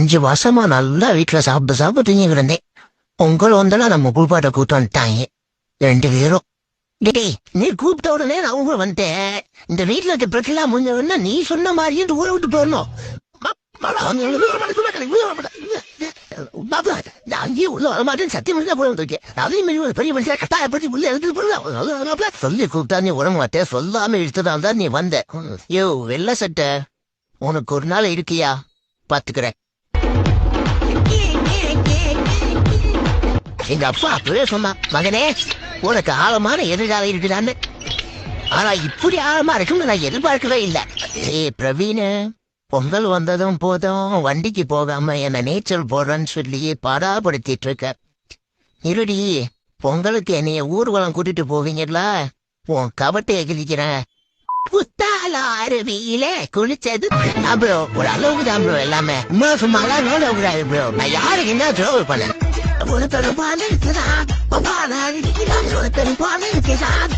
அஞ்சு வருஷமா நல்லா வீட்டுல சாப்பிட்டு சாப்பிட்டு தூங்கி கிடந்தேன் பொங்கல் வந்தாலும் நம்ம குளிப்பாட்ட கூட்டு வந்துட்டாங்க ரெண்டு பேரும் டேய் நீ கூப்பிட்ட உடனே நான் உங்க வந்துட்டேன் இந்த வீட்டுல இருக்க பிரச்சனை முடிஞ்ச உடனே நீ சொன்ன மாதிரியே ஊரை விட்டு போயிடணும் பாப்பா, நான் அங்கேயே உள்ள வர மாட்டேன் சத்தியம் பண்ணி போய் வந்திருக்கேன் அதையும் மீறி ஒரு பெரிய மனுஷன் கட்டாயப்படுத்தி உள்ள எடுத்துட்டு போடுறா சொல்லி கூப்பிட்டா நீ உடம்பு மாட்டேன் சொல்லாம இழுத்துதான் தான் நீ வந்த யோ வெள்ள சட்டை உனக்கு ஒரு நாள் இருக்கியா பாத்துக்கிறேன் எங்க அப்பா அப்பவே சொன்னான் மகனே உனக்கு ஆழமான எதிர்காலம் இருக்குதான்னு. ஆனா இப்படி ஆழமா இருக்கும்னு நான் எதிர்பார்க்கவே இல்லை. ஏய் பிரவீனு பொங்கல் வந்ததும் போதும் வண்டிக்கு போகாம என்ன நீச்சல் போடுறேன்னு சொல்லி பாடாப்படுத்திட்டு இருக்க. இருடி பொங்கலுக்கு என்னைய ஊர்வலம் கூட்டிட்டு போவீங்களா உன் கவட்டையை கிழிக்கிறேன் புத்தால அருவியில குளிச்சது. அப்புறம் ஒரு அளவுக்கு தான் ப்ரோ எல்லாமே. சும்மா சும்மாலாம் நோட கூடாது ப்ரோ நான் யாருக்கு என்ன ட்ராவல் பண்ணேன்? ஒரு பெரும்பாலும் இருக்கிறான் ஒருத்தர் பாலும் இருக்கிறான்